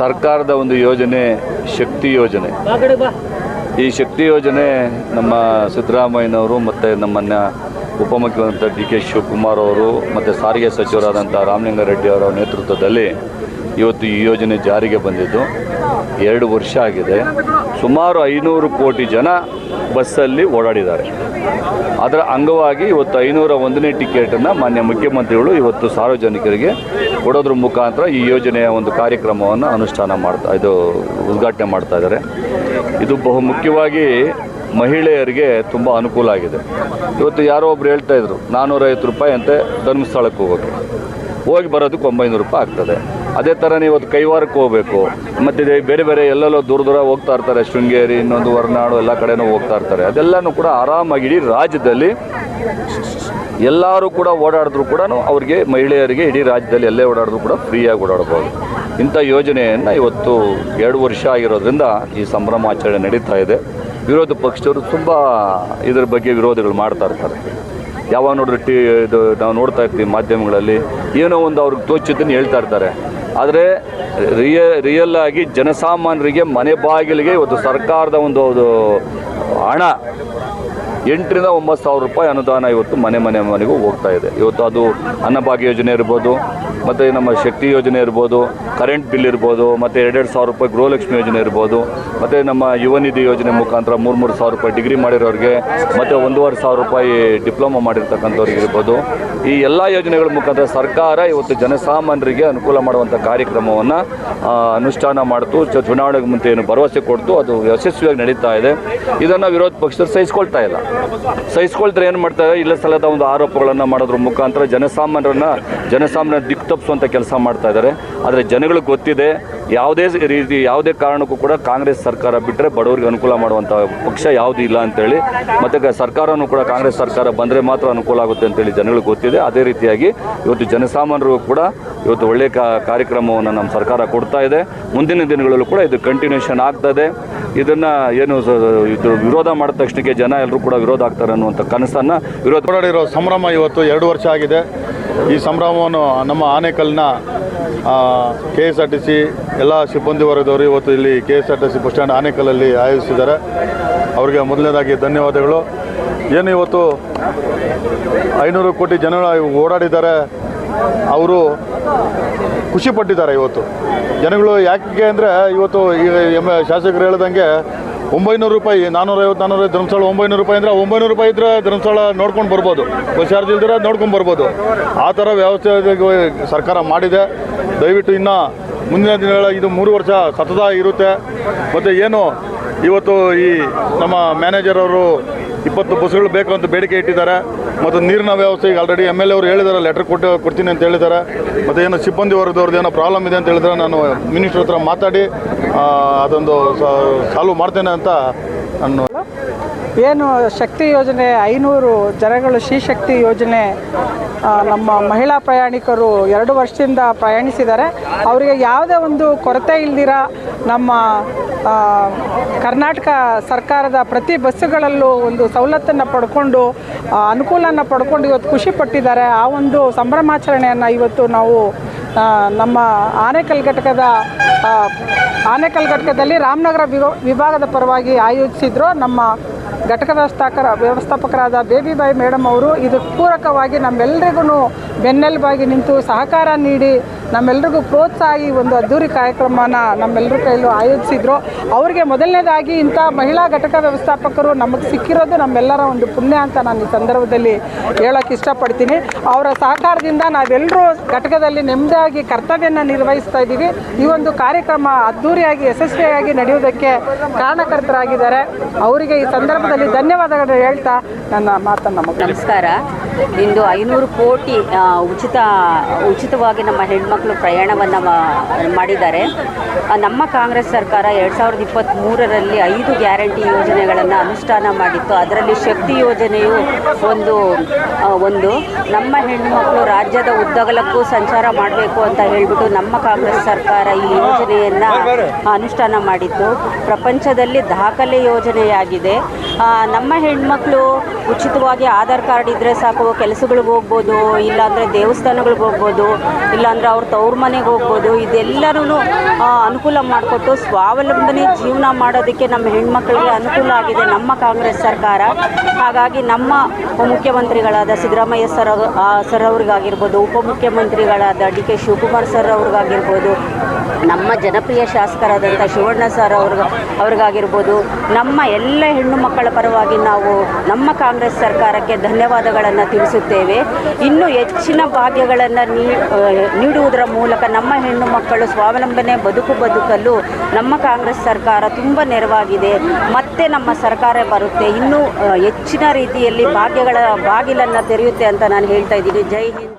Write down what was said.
ಸರ್ಕಾರದ ಒಂದು ಯೋಜನೆ, ಶಕ್ತಿ ಯೋಜನೆ. ಈ ಶಕ್ತಿ ಯೋಜನೆ ನಮ್ಮ ಸಿದ್ದರಾಮಯ್ಯನವರು ಮತ್ತು ನಮ್ಮನ್ನ ಉಪಮುಖ್ಯಮಂತ್ರಿ ಡಿ ಕೆ ಶಿವಕುಮಾರ್ ಅವರು ಮತ್ತು ಸಾರಿಗೆ ಸಚಿವರಾದಂಥ ರಾಮಲಿಂಗಾರೆಡ್ಡಿ ಅವರ ನೇತೃತ್ವದಲ್ಲಿ ಇವತ್ತು ಈ ಯೋಜನೆ ಜಾರಿಗೆ ಬಂದಿದ್ದು. ಎರಡು ವರ್ಷ ಆಗಿದೆ. ಸುಮಾರು ಐನೂರು ಕೋಟಿ ಜನ ಬಸ್ಸಲ್ಲಿ ಓಡಾಡಿದ್ದಾರೆ. ಅದರ ಅಂಗವಾಗಿ ಇವತ್ತು ಐನೂರ ಒಂದನೇ ಟಿಕೆಟನ್ನು ಮಾನ್ಯ ಮುಖ್ಯಮಂತ್ರಿಗಳು ಇವತ್ತು ಸಾರ್ವಜನಿಕರಿಗೆ ಕೊಡೋದ್ರ ಮುಖಾಂತರ ಈ ಯೋಜನೆಯ ಒಂದು ಕಾರ್ಯಕ್ರಮವನ್ನು ಅನುಷ್ಠಾನ ಮಾಡ್ತಾ ಇದು ಉದ್ಘಾಟನೆ ಮಾಡ್ತಾ ಇದ್ದಾರೆ. ಇದು ಬಹು ಮುಖ್ಯವಾಗಿ ಮಹಿಳೆಯರಿಗೆ ತುಂಬ ಅನುಕೂಲ ಆಗಿದೆ. ಇವತ್ತು ಯಾರೋ ಒಬ್ರು ಹೇಳ್ತಾ ಇದ್ರು ನಾನ್ನೂರೈವತ್ತು ರೂಪಾಯಿ ಅಂತೆ ಧರ್ಮಸ್ಥಳಕ್ಕೆ ಹೋಗೋಕ್ಕೆ ಹೋಗಿ ಬರೋದಕ್ಕೆ ಒಂಬೈನೂರು ರೂಪಾಯಿ ಆಗ್ತದೆ. ಅದೇ ಥರನೇ ಇವತ್ತು ಕೈವಾರಕ್ಕೆ ಹೋಗಬೇಕು. ಮತ್ತು ಬೇರೆ ಬೇರೆ ಎಲ್ಲೆಲ್ಲೋ ದೂರ ದೂರ ಹೋಗ್ತಾ ಇರ್ತಾರೆ. ಶೃಂಗೇರಿ, ಇನ್ನೊಂದು ಹೊರನಾಡು ಎಲ್ಲ ಕಡೆನೂ ಹೋಗ್ತಾ ಇರ್ತಾರೆ. ಅದೆಲ್ಲನೂ ಕೂಡ ಆರಾಮಾಗಿ ಇಡೀ ರಾಜ್ಯದಲ್ಲಿ ಎಲ್ಲರೂ ಕೂಡ ಓಡಾಡಿದ್ರು ಕೂಡ ಅವ್ರಿಗೆ ಮಹಿಳೆಯರಿಗೆ ಇಡೀ ರಾಜ್ಯದಲ್ಲಿ ಎಲ್ಲೇ ಓಡಾಡಿದ್ರು ಕೂಡ ಫ್ರೀಯಾಗಿ ಓಡಾಡ್ಬೋದು. ಇಂಥ ಯೋಜನೆಯನ್ನು ಇವತ್ತು ಎರಡು ವರ್ಷ ಆಗಿರೋದ್ರಿಂದ ಈ ಸಂಭ್ರಮಾಚರಣೆ ನಡೀತಾ ಇದೆ. ವಿರೋಧ ಪಕ್ಷದವರು ತುಂಬ ಇದ್ರ ಬಗ್ಗೆ ವಿರೋಧಗಳು ಮಾಡ್ತಾ ಇರ್ತಾರೆ. ಯಾವಾಗ ನೋಡಿದ್ರೆ ಟಿ ಇದು ನಾವು ನೋಡ್ತಾ ಇರ್ತೀವಿ ಮಾಧ್ಯಮಗಳಲ್ಲಿ. ಏನೋ ಒಂದು ಅವ್ರಿಗೆ ತೋಚಿದ್ದನ್ನು ಹೇಳ್ತಾ ಇರ್ತಾರೆ. ಆದರೆ ರಿಯ ರಿಯಲ್ ಆಗಿ ಜನಸಾಮಾನ್ಯರಿಗೆ ಮನೆ ಬಾಗಿಲಿಗೆ ಇವತ್ತು ಸರ್ಕಾರದ ಒಂದು ಹಣ ಎಂಟರಿಂದ ಒಂಬತ್ತು ಸಾವಿರ ರೂಪಾಯಿ ಅನುದಾನ ಇವತ್ತು ಮನೆ ಮನೆ, ಮನೆಗೂ ಹೋಗ್ತಾ ಇದೆ. ಇವತ್ತು ಅದು ಅನ್ನಭಾಗ್ಯ ಯೋಜನೆ ಇರ್ಬೋದು, ಮತ್ತು ನಮ್ಮ ಶಕ್ತಿ ಯೋಜನೆ ಇರ್ಬೋದು ಕರೆಂಟ್ ಬಿಲ್ ಇರ್ಬೋದು, ಮತ್ತು ಎರಡೆರಡು ಸಾವಿರ ರೂಪಾಯಿ ಗೃಹಲಕ್ಷ್ಮಿ ಯೋಜನೆ ಇರ್ಬೋದು, ಮತ್ತು ನಮ್ಮ ಯುವ ನಿಧಿ ಯೋಜನೆ ಮುಖಾಂತರ ಮೂರು ಮೂರು ಸಾವಿರ ರೂಪಾಯಿ ಡಿಗ್ರಿ ಮಾಡಿರೋರಿಗೆ, ಮತ್ತು ಒಂದೂವರೆ ಸಾವಿರ ರೂಪಾಯಿ ಡಿಪ್ಲೊಮಾ ಮಾಡಿರ್ತಕ್ಕಂಥವ್ರಿಗೆ ಇರ್ಬೋದು. ಈ ಎಲ್ಲ ಯೋಜನೆಗಳ ಮುಖಾಂತರ ಸರ್ಕಾರ ಇವತ್ತು ಜನಸಾಮಾನ್ಯರಿಗೆ ಅನುಕೂಲ ಮಾಡುವಂಥ ಕಾರ್ಯಕ್ರಮವನ್ನು ಅನುಷ್ಠಾನ ಮಾಡ್ತು ಚುನಾವಣೆಗೆ ಮುಂದೆ ಏನು ಭರವಸೆ ಕೊಡ್ತು, ಅದು ಯಶಸ್ವಿಯಾಗಿ ನಡೀತಾ ಇದೆ. ಇದನ್ನು ವಿರೋಧ ಪಕ್ಷದವ್ರು ಸಹಿಸ್ಕೊಳ್ತಾ ಇಲ್ಲ. ಸಹಿಸ್ಕೊಳ್ತಾರೆ ಏನು ಮಾಡ್ತಾರೆ? ಇಲ್ಲ ಸಲದ ಒಂದು ಆರೋಪಗಳನ್ನು ಮಾಡೋದ್ರ ಮುಖಾಂತರ ಜನಸಾಮಾನ್ಯರನ್ನ ಜನಸಾಮಾನ್ಯ ದಿಕ್ಕು ತಪ್ಪಿಸುವಂಥ ಕೆಲಸ ಮಾಡ್ತಾ ಇದ್ದಾರೆ. ಆದರೆ ಜನಗಳಿಗೆ ಗೊತ್ತಿದೆ. ಯಾವುದೇ ರೀತಿ, ಯಾವುದೇ ಕಾರಣಕ್ಕೂ ಕೂಡ ಕಾಂಗ್ರೆಸ್ ಸರ್ಕಾರ ಬಿಟ್ಟರೆ ಬಡವರಿಗೆ ಅನುಕೂಲ ಮಾಡುವಂಥ ಪಕ್ಷ ಯಾವುದೂ ಇಲ್ಲ ಅಂತೇಳಿ. ಮತ್ತು ಸರ್ಕಾರವೂ ಕೂಡ ಕಾಂಗ್ರೆಸ್ ಸರ್ಕಾರ ಬಂದರೆ ಮಾತ್ರ ಅನುಕೂಲ ಆಗುತ್ತೆ ಅಂತೇಳಿ ಜನಗಳಿಗೆ ಗೊತ್ತಿದೆ. ಅದೇ ರೀತಿಯಾಗಿ ಇವತ್ತು ಜನಸಾಮಾನ್ಯರು ಕೂಡ ಇವತ್ತು ಒಳ್ಳೆಯ ಕಾರ್ಯಕ್ರಮವನ್ನು ನಮ್ಮ ಸರ್ಕಾರ ಕೊಡ್ತಾ ಇದೆ. ಮುಂದಿನ ದಿನಗಳಲ್ಲೂ ಕೂಡ ಇದು ಕಂಟಿನ್ಯೂಷನ್ ಆಗ್ತದೆ. ಇದನ್ನು ಏನು ಇದು ವಿರೋಧ ಮಾಡಿದ ತಕ್ಷಣಕ್ಕೆ ಜನ ಎಲ್ಲರೂ ಕೂಡ ವಿರೋಧ ಆಗ್ತಾರೆ ಅನ್ನುವಂಥ ಕನಸನ್ನು ವಿರೋಧ ಸಂಭ್ರಮ ಇವತ್ತು ಎರಡು ವರ್ಷ ಆಗಿದೆ. ಈ ಸಂಭ್ರಮವನ್ನು ನಮ್ಮ ಆನೇಕಲ್ನ K S R T C ಎಲ್ಲ ಸಿಬ್ಬಂದಿ ವರ್ಗದವರು ಇವತ್ತು ಇಲ್ಲಿ K S R T C bus stand ಆನೇಕಲ್ಲಲ್ಲಿ ಆಯೋಜಿಸಿದ್ದಾರೆ. ಅವರಿಗೆ ಮೊದಲನೇದಾಗಿ ಧನ್ಯವಾದಗಳು. ಏನು ಇವತ್ತು ಐನೂರು ಕೋಟಿ ಜನಗಳು ಓಡಾಡಿದ್ದಾರೆ. ಅವರು ಖುಷಿಪಟ್ಟಿದ್ದಾರೆ ಇವತ್ತು. ಜನಗಳು ಯಾಕೆ ಅಂದರೆ ಇವತ್ತು ಈಗ ಎಂ ಶಾಸಕರು ಹೇಳ್ದಂಗೆ ಒಂಬೈನೂರು ರೂಪಾಯಿ ನಾನ್ನೂರೈವತ್ತು ನಾನ್ನೂರ ಧರ್ಮಸ್ಥಳ ಒಂಬೈನೂರು ರೂಪಾಯಿ ಅಂದರೆ ಒಂಬೈನೂರು ರೂಪಾಯಿ ಇದ್ದರೆ ಧರ್ಮಸ್ಥಳ ನೋಡ್ಕೊಂಡು ಬರ್ಬೋದು. ಬಸ್ ಚಾರ್ಜ್ ನೋಡ್ಕೊಂಡು ಬರ್ಬೋದು. ಆ ಥರ ವ್ಯವಸ್ಥೆ ಸರ್ಕಾರ ಮಾಡಿದೆ. ದಯವಿಟ್ಟು ಇನ್ನು ಮುಂದಿನ ದಿನಗಳ ಇದು ಮೂರು ವರ್ಷ ಸತತ ಇರುತ್ತೆ. ಮತ್ತು ಏನು, ಇವತ್ತು ಈ ನಮ್ಮ ಮ್ಯಾನೇಜರ್ ಅವರು ಇಪ್ಪತ್ತು ಬಸ್ಗಳು ಬೇಕು ಅಂತ ಬೇಡಿಕೆ ಇಟ್ಟಿದ್ದಾರೆ. ಮತ್ತು ನೀರಿನ ವ್ಯವಸ್ಥೆ, ಈಗ ಆಲ್ರೆಡಿ ಎಂ ಎಲ್ ಎ ಅವರು ಹೇಳಿದ್ದಾರೆ ಲೆಟರ್ ಕೊಟ್ಟು ಕೊಡ್ತೀನಿ ಅಂತ ಹೇಳಿದ್ದಾರೆ. ಮತ್ತು ಏನು ಸಿಬ್ಬಂದಿ ವರ್ಗದವ್ರದ್ದು ಏನೋ ಪ್ರಾಬ್ಲಮ್ ಇದೆ ಅಂತ ಹೇಳಿದ್ರೆ ನಾನು ಮಿನಿಸ್ಟ್ರ್ ಹತ್ರ ಮಾತಾಡಿ ಅದೊಂದು ಸಾಲ್ವ್ ಮಾಡ್ತೇನೆ ಅಂತ ನಾನು ಏನು ಶಕ್ತಿ ಯೋಜನೆ, ಐನೂರು ಜನಗಳು ಶ್ರೀಶಕ್ತಿ ಯೋಜನೆ ನಮ್ಮ ಮಹಿಳಾ ಪ್ರಯಾಣಿಕರು ಎರಡು ವರ್ಷದಿಂದ ಪ್ರಯಾಣಿಸಿದ್ದಾರೆ. ಅವರಿಗೆ ಯಾವುದೇ ಒಂದು ಕೊರತೆ ಇಲ್ದಿರ ನಮ್ಮ ಕರ್ನಾಟಕ ಸರ್ಕಾರದ ಪ್ರತಿ ಬಸ್ಸುಗಳಲ್ಲೂ ಒಂದು ಸವಲತ್ತನ್ನು ಪಡ್ಕೊಂಡು ಅನುಕೂಲನ ಪಡ್ಕೊಂಡು ಇವತ್ತು ಖುಷಿ ಪಟ್ಟಿದ್ದಾರೆ. ಆ ಒಂದು ಸಂಭ್ರಮಾಚರಣೆಯನ್ನು ಇವತ್ತು ನಾವು ನಮ್ಮ ಆನೇಕಲ್ ಘಟಕದ ಆನೇಕಲ್ ಘಟಕದಲ್ಲಿ ರಾಮನಗರ ವಿಭಾ- ವಿಭಾಗದ ಪರವಾಗಿ ಆಯೋಜಿಸಿದ್ರು. ನಮ್ಮ ಘಟಕ ವ್ಯವಸ್ಥಾಕರ ವ್ಯವಸ್ಥಾಪಕರಾದ ಬೇಬಿಬಾಯಿ ಮೇಡಮ್ ಅವರು ಇದಕ್ಕೆ ಪೂರಕವಾಗಿ ನಮ್ಮೆಲ್ಲರಿಗೂ ಬೆನ್ನೆಲುಬಾಗಿ ನಿಂತು ಸಹಕಾರ ನೀಡಿ ನಮ್ಮೆಲ್ರಿಗೂ ಪ್ರೋತ್ಸಾಹಿ ಒಂದು ಅದ್ದೂರಿ ಕಾರ್ಯಕ್ರಮನ ನಮ್ಮೆಲ್ಲರ ಕೈಲೂ ಆಯೋಜಿಸಿದ್ರು. ಅವರಿಗೆ ಮೊದಲನೇದಾಗಿ ಇಂಥ ಮಹಿಳಾ ಘಟಕ ವ್ಯವಸ್ಥಾಪಕರು ನಮಗೆ ಸಿಕ್ಕಿರೋದು ನಮ್ಮೆಲ್ಲರ ಒಂದು ಪುಣ್ಯ ಅಂತ ನಾನು ಈ ಸಂದರ್ಭದಲ್ಲಿ ಹೇಳೋಕ್ಕೆ ಇಷ್ಟಪಡ್ತೀನಿ. ಅವರ ಸಹಕಾರದಿಂದ ನಾವೆಲ್ಲರೂ ಘಟಕದಲ್ಲಿ ನೆಮ್ಮದಿಯಾಗಿ ಕರ್ತವ್ಯನ ನಿರ್ವಹಿಸ್ತಾ ಇದ್ದೀವಿ. ಈ ಒಂದು ಕಾರ್ಯಕ್ರಮ ಅದ್ದೂರಿಯಾಗಿ ಯಶಸ್ವಿಯಾಗಿ ನಡೆಯುವುದಕ್ಕೆ ಕಾರಣಕರ್ತರಾಗಿದ್ದಾರೆ. ಅವರಿಗೆ ಈ ಸಂದರ್ಭದಲ್ಲಿ ಧನ್ಯವಾದಗಳು ಹೇಳ್ತಾ ನನ್ನ ಮಾತನ್ನು. ನಮಸ್ಕಾರ. ಇಂದು ಐನೂರು ಕೋಟಿ ಉಚಿತ, ಉಚಿತವಾಗಿ ನಮ್ಮ ಹೆಣ್ಮಕ್ಳು ಪ್ರಯಾಣವನ್ನು ಮಾಡಿದ್ದಾರೆ. ನಮ್ಮ ಕಾಂಗ್ರೆಸ್ ಸರ್ಕಾರ ಎರಡು ಸಾವಿರದ ಇಪ್ಪತ್ತ್ಮೂರರಲ್ಲಿ ಐದು ಗ್ಯಾರಂಟಿ ಯೋಜನೆಗಳನ್ನು ಅನುಷ್ಠಾನ ಮಾಡಿತ್ತು. ಅದರಲ್ಲಿ ಶಕ್ತಿ ಯೋಜನೆಯು ಒಂದು ಒಂದು. ನಮ್ಮ ಹೆಣ್ಣುಮಕ್ಕಳು ರಾಜ್ಯದ ಉದ್ದಗಲಕ್ಕೂ ಸಂಚಾರ ಮಾಡಬೇಕು ಅಂತ ಹೇಳಿಬಿಟ್ಟು ನಮ್ಮ ಕಾಂಗ್ರೆಸ್ ಸರ್ಕಾರ ಈ ಯೋಜನೆಯನ್ನು ಅನುಷ್ಠಾನ ಮಾಡಿತ್ತು. ಪ್ರಪಂಚದಲ್ಲಿ ದಾಖಲೆ ಯೋಜನೆಯಾಗಿದೆ. ನಮ್ಮ ಹೆಣ್ಮಕ್ಳು ಉಚಿತವಾಗಿ ಆಧಾರ್ ಕಾರ್ಡ್ ಇದ್ದರೆ ಸಾಕು, ಕೆಲಸಗಳಿಗೆ ಹೋಗ್ಬೋದು, ಇಲ್ಲಾಂದರೆ ದೇವಸ್ಥಾನಗಳಿಗೆ ಹೋಗ್ಬೋದು, ಇಲ್ಲಾಂದರೆ ಅವ್ರ ತವ್ರ ಮನೆಗೆ ಹೋಗ್ಬೋದು ಇದೆಲ್ಲರೂ ಅನುಕೂಲ ಮಾಡಿಕೊಟ್ಟು ಸ್ವಾವಲಂಬನೆ ಜೀವನ ಮಾಡೋದಕ್ಕೆ ನಮ್ಮ ಹೆಣ್ಮಕ್ಳಿಗೆ ಅನುಕೂಲ ಆಗಿದೆ ನಮ್ಮ ಕಾಂಗ್ರೆಸ್ ಸರ್ಕಾರ. ಹಾಗಾಗಿ ನಮ್ಮ ಮುಖ್ಯಮಂತ್ರಿಗಳಾದ ಸಿದ್ದರಾಮಯ್ಯ ಸರ್ ಸರ್ ಅವ್ರಿಗಾಗಿರ್ಬೋದು, ಉಪಮುಖ್ಯಮಂತ್ರಿಗಳಾದ ಡಿ ಕೆ ಶಿವಕುಮಾರ್ ಸರ್ ಅವ್ರಿಗಾಗಿರ್ಬೋದು, ನಮ್ಮ ಜನಪ್ರಿಯ ಶಾಸಕರಾದಂಥ ಶಿವಣ್ಣ ಸರ್ ಅವ್ರಿಗೆ ಅವ್ರಿಗಾಗಿರ್ಬೋದು, ನಮ್ಮ ಎಲ್ಲ ಹೆಣ್ಣು ಮಕ್ಕಳ ಪರವಾಗಿ ನಾವು ನಮ್ಮ ಕಾಂಗ್ರೆಸ್ ಸರ್ಕಾರಕ್ಕೆ ಧನ್ಯವಾದಗಳನ್ನು ತಿಳಿಸುತ್ತೇವೆ. ಇನ್ನೂ ಹೆಚ್ಚಿನ ಭಾಗ್ಯಗಳನ್ನು ನೀ ಆ, ನೀಡುವುದರ ಮೂಲಕ ನಮ್ಮ ಹೆಣ್ಣು ಮಕ್ಕಳು ಸ್ವಾವಲಂಬನೆ ಬದುಕು ಬದುಕಲು ನಮ್ಮ ಕಾಂಗ್ರೆಸ್ ಸರ್ಕಾರ ತುಂಬ ನೆರವಾಗಿದೆ. ಮತ್ತೆ ನಮ್ಮ ಸರ್ಕಾರ ಬರುತ್ತೆ. ಇನ್ನೂ ಹೆಚ್ಚಿನ ರೀತಿಯಲ್ಲಿ ಭಾಗ್ಯಗಳ ಬಾಗಿಲನ್ನು ತೆರೆಯುತ್ತೆ ಅಂತ ನಾನು ಹೇಳ್ತಾ ಇದ್ದೀನಿ. ಜೈ ಹಿಂದ್.